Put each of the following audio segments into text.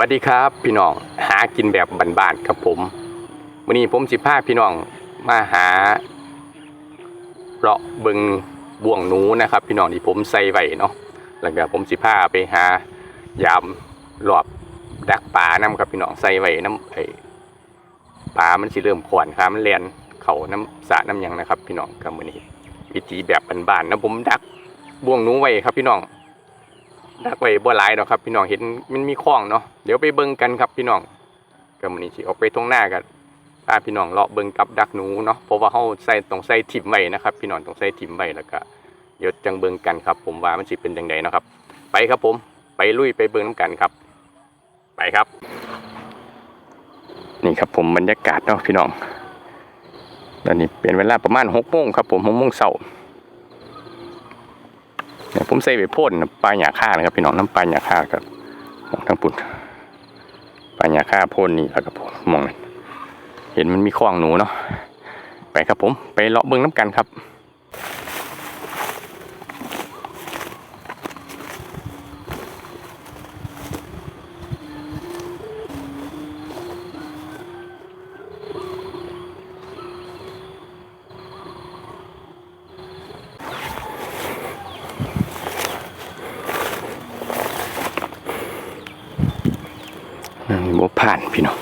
วัสดีครับพี่น้องหากินแบบบ้านๆครับผมวันนี้ผมสิพาพี่น้องมาหาเลาะเบิงบ่วงหนูนะครับ พี่น้องที่ผมใส่ไว้เนาะแล้วก็ผมสิพาไปหายามรอบดักปลาน้ำครับพี่น้องใส่ไว้น้ำไอปลามันสิเริ่มขวนครับมันเลียนเขาน้ำสะน้ำยังนะครับ พี่น้องกับมือนี้วิธีแบบบ้านๆนะผมดักบ่วงหนูไว้ครับพี่น้อง ดักไว้บ่หลายดอกครับ พี่น้องเห็นมันมีคลองเนาะเดี๋ยวไปเบิ่งกันครับพี่น้องก็มื้อนี้สิออกไปตรงหน้ากันพาพี่น้องเลาะเบิ่งกับดักหนูเนาะเพราะว่าเฮาใส่ต้องใส่ถิ่มไว้นะครับ พี่น้องต้องใส่ถิ่มไว้แล้วก็เดี๋ยวจังเบิ่งกันครับ ผมว่ามันสิเป็นจังไดเนะครับ ไปครับผมไปลุยไปเบิ่งนํกันครับ ไปครับ นี่ครับผมบรรยากาศเนาะพี่น้องตอนนี้เป็นเวลาประมาณ6โมงครับผม6โมงเช้า เนี่ยผมใส่ไปพ่นน้ำปลาหยาค่านะครับพี่น้องน้ำปลาหยาค่าครับมองทั้งปุ่นปลาหยาค่าพ่นนี่แล้วครับผมมองเห็นมันมีคลองหนูเนาะไปครับผมไปเลาะเบิ้งน้ำกันครับ อืมบ่ผ่านพี่น้อง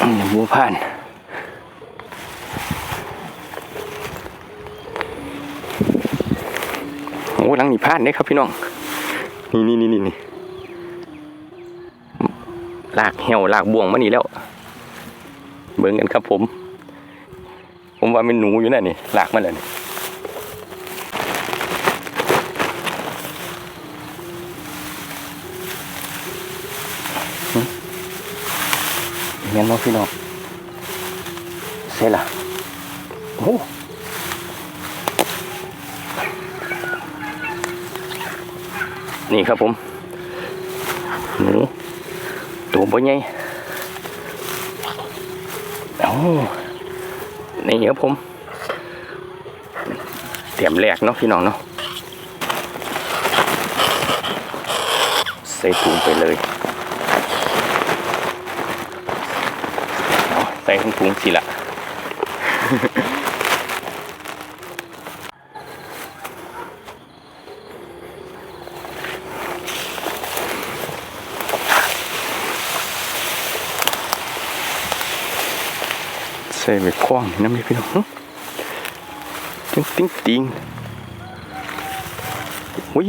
อืมบ่ผ่านโอ้หลังนี่ผ่านเด้ครับพี่น้องนี่นี่นี่นี่นี่ลากเหี่ยวลากบ่วงมานี่แล้ว เบิ่งกันครับผม ผมว่าเป็นหนูอยู่นั่นนี่ลากมาแล้วนี่ เงี้ยน้องพี่น้องเสร็จละโอ้นี่ครับผมหนูตัวบ่ใหญ่โอ้นี่ครับผมเตรียมแรกเนาะพี่น้องเนาะใส่ถุงไปเลย ใส่ถุงถุงสิละใส่ไปคว้างน้ำมีพี่น้องติ๊งติ๊งติ๊งอุ้ย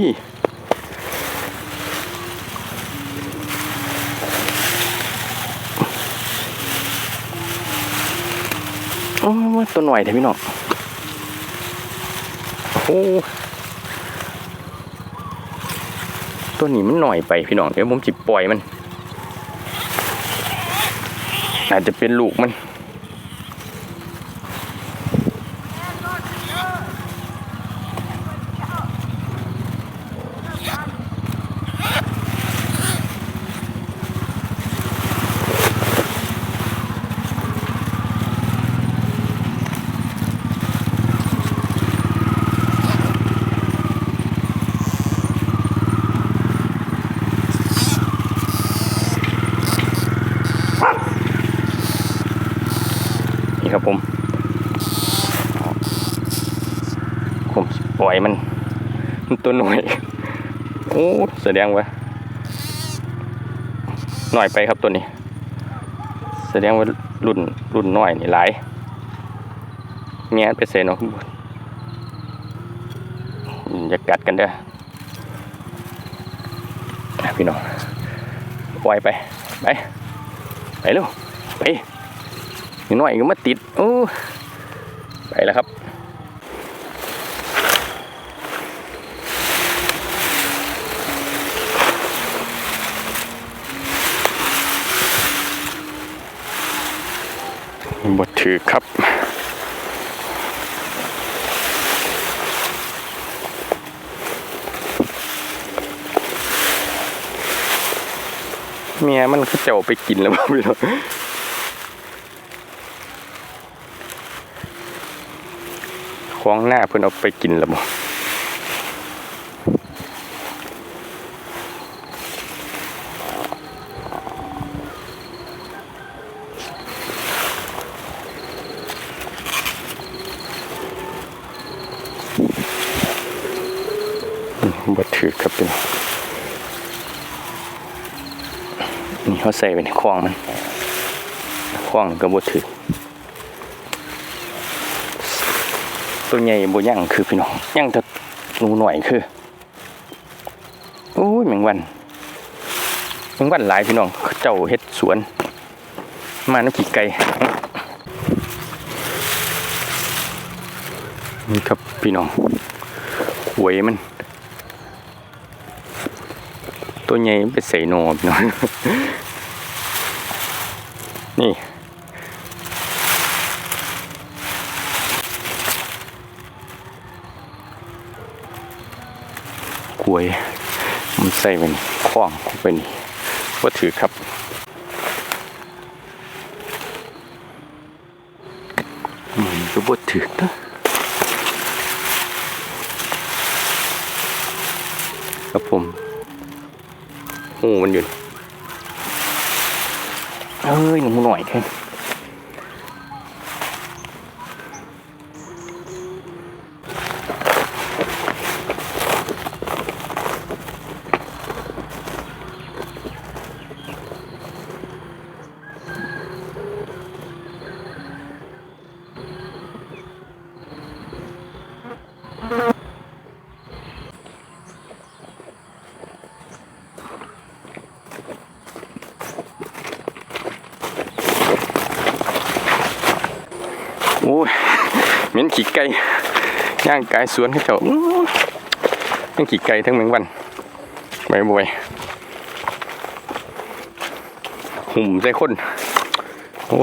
อ้ยตัวหน่อยเถอะพี่น้องโอ้ตัวนี้มันหน่อยไปพี่น้องเดี๋ยวผมจิบปล่อยมัน อาจจะเป็นลูกมัน ผม ผมปล่อยมัน มันตัวหน่อย โอ้แสดงว่าหน่อยไปครับตัวนี้ แสดงว่ารุ่นรุ่นน้อยนี่หลายเมียไปเสียเนาะอย่ากัดกันเด้อพี่น้องปล่อยไป ไป ไปเร็วไป นิดหน่อยก็มาติดโอ้ไปแล้วครับบทถือครับเมียมันคือจะเอาไปกินแล้วบ่พี่น้อง ของหน้าเพิ่นเอาไปกินล้วบ่บ่ถือครับพี่น้องนี่เขาใส่ไว้ในคลองมันคลองก็บ่ถือ ตัวใหญ่บ่ย่างคือพี่น้องย่างแต่หนูหน่อยคือโอ้ยแมงวันแมงวันหลายพี่น้องเจ้าเฮ็ดสวน มาน้ำขี้ไก่นี่ครับพี่น้องหวยมัน ตัวใหญ่ไปใส่หนอพี่น้องนี่ กล้วย มันใส่เป็นคล้องเข้าไปนี่ว่าถือครับมันก็บ่ถือนะครับผมโอ้มันอยู่นี่เอ้ยหนูหน่อยแค่ โอ้ยเหม็นขี้ไก่ย่างกายสวนเขาเจ้าอื้อทั้งขี้ไก่ทั้งแมงวันใบบัวยหุ่มใส่คนโอ้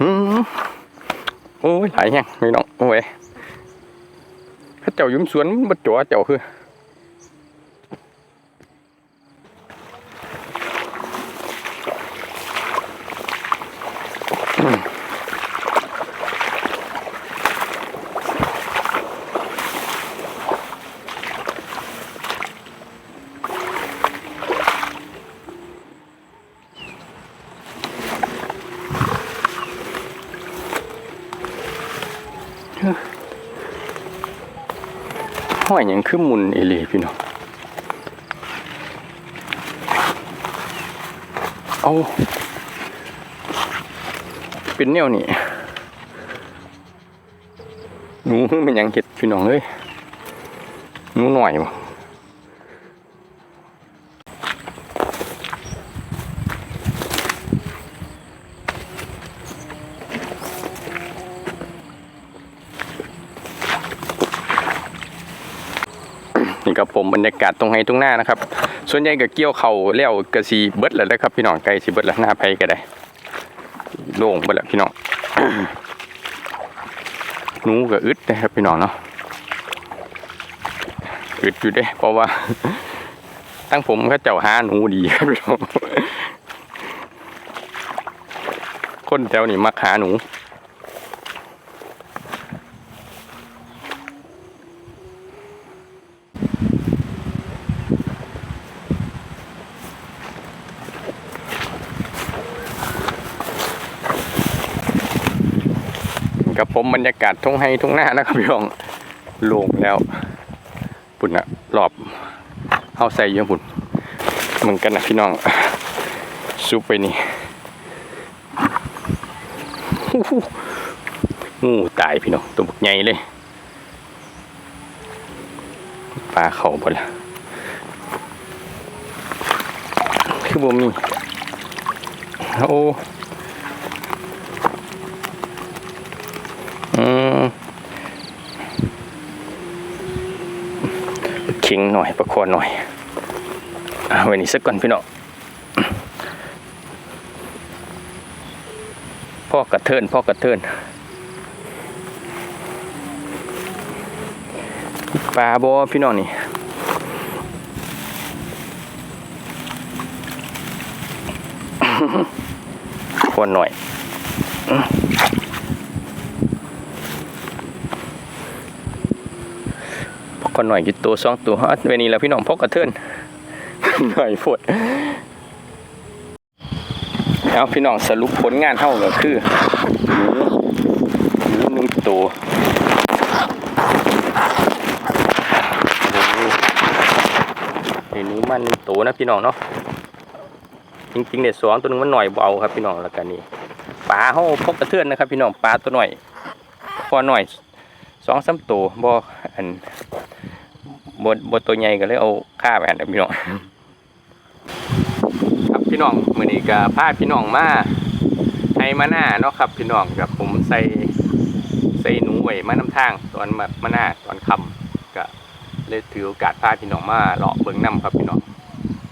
อืมโอ้ยหลายแห้งไม่น้องโอ้ยเขาเจ้ายุ่มสวนบัดจัวเจ้าคือ ห้อยยังขึ้นมุนเอหลีพี่น้องเอาเป็นแนวนี่หนูมันยังเห็ดพี่น้องเอ้ยหนูหน่อยบ่ นี่ครับผมบรรยากาศตรงไห้ตรงหน้านะครับ ส่วนใหญ่ก็เกี่ยวเข่าแล้วกระสีเบิดแล้วนะครับ พี่น้องไก่สีเบิดแล้วหน้าไผก็ได้โล่งเบิดแล้วพี่น้องนูก็อึดนะครับพี่น้องเนาะอึดอยู่เด้เพราะว่า ตั้งผมก็เจ้าหาหนูดีครับพี่น้องคนแถวนี้มักหาหนู กับผมบรรยากาศทุ่งไฮทุ่งหน้านะครับพี่น้องโล่งแล้วปุ่นอะรอบเฮาใส่เยอะปุ่นเหมือนกันนะพี่น้องซุปไปนี่งูตายพี่น้องตัวบกใหญ่เลยปลาเขาบ่ละคือบ่มีโอ้มเคิ งหน่อยประคอหน่อยเอาไว้นี่สักก่อนพี่น้องพ่อกระเทินพ่อกระเทินปลาบอพี่น้องนี่คนหน่อย พอหน่อยกี่ตัวสองตัวฮะเวนี้แล้วพี่น้องพกกระเทือนหน่อยฝดเอาพี่น้องสรุปผลงานเท่าก็คือหมูหมูหนึ่งตัวอ้โหนี่หนูมันหนึ่งตัวนะพี่น้องเนาะจริงๆเนี่ยสองตัวนึงมันหน่อยเบาครับพี่น้องแล้วกันนี่ปลาเขาพกกระเทือนนะครับ พี่น้องปลาตัวหน่อยพอหน่อยสองสามตัวบ่อัน บ่บ่ตัวใหญ่ก็เลยเอาค่าไปหันะพี่น้องครับพี่น้องมือนี้ก็พาพี่น้องมาให้มาหน้าเนาะครับ พี่น้องกับผมใส่ใส่หนูไว้มานำทาง ตอนมามาหน้าตอนค่ำก็เลยถือโอกาสพาพี่น้องมาเลาะเบิ่งน้ำครับพี่น้อง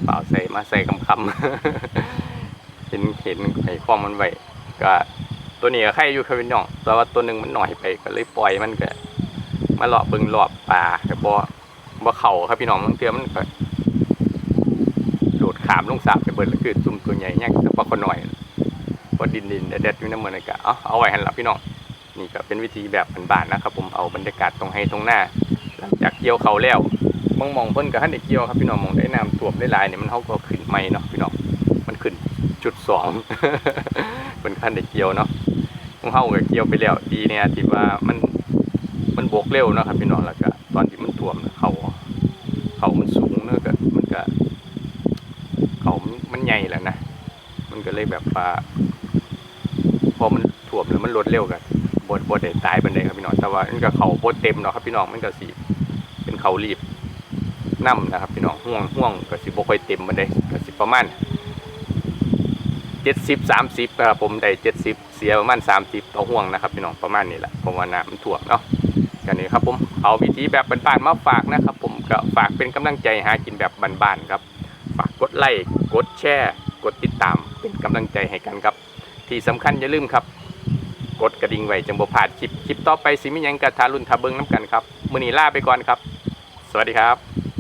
เปล่าใส่มาใส่คำคำเห็นเห็นไอ้ความมันไว้ก็ตัวนี้ก็ใครอยู่ครับพี่น้องแต่ว่าตัวหนึ่งมันหน่อยไปก็เลยปล่อยมันก็มาเลาะเบิ่งรอบป่าก็บ่ บ่เข้าครับพี่น้องบางเทื่อมันก็โดดขามลงสาบไปเบิดแล้วคือซุ่มตัวใหญ่แย่งแต่ปลาคนหน่อยพอดินดินเด็ดอยู่น้ำเมือนกันเอาเอาไว้หันหลับพี่น้องนี่ก็เป็นวิธีแบบบ้านๆนะครับ ผมเอาบรรยากาศตรงให้ตรงหน้า หลังจากเกี่ยวเขาแล้วมองมองเพิ่นก็ท่านได้เกี่ยวครับพี่น้องมองได้น้ำท่วมได้ลายเนี่ยมันเขาก็ขึ้นไม่เนาะพี่น้องมันขึ้นจุดสองเป็นขั้นได้เกี่ยวเนาะของเฮาก็เกี่ยวไปแล้วดีเนี่ยที่ว่ามันมันบกเร็วเนาะครับพี่น้องแล้วก็ตอนที่มันท่วมเขา เขามันสูงเนาะก็มันก็เขามันใหญ่แหละนะ มันก็เลยแบบว่าพอมันถ่วมแล้วมันลดเร็วกันบดบดได้ตายบันไดครับพี่น้องแต่ว่ามันก็เขาบดเต็มเนาะครับพี่น้องมันก็สีเป็นเขารีบน้ำนะครับพี่น้องห่วงห่วงก็สิบ่ค่อยเต็มบันไดก็สิประมาณ เจ็ดสิบสามสิบครับผมได้เจ็ดสิบเสียประมาณสามสิบต่อห่วงนะครับพี่น้องประมาณนี้แหละเพราะว่าน้ำมันถ่วมเนาะกันนี้ครับผมเอาวิธีแบบบ้านๆมาฝากนะครับ ผมก็ฝากเป็นกำลังใจหากินแบบบ้านๆครับ ฝากกดไลค์กดแชร์กดติดตามเป็นกำลังใจให้กันครับ ที่สำคัญอย่าลืมครับ กดกระดิ่งไว้จังบ่พลาดคลิปคลิปต่อไปสิมีหยังกระทารุนทาเบิงน้ำกันครับมือนี้ลาไปก่อนครับ สวัสดีครับ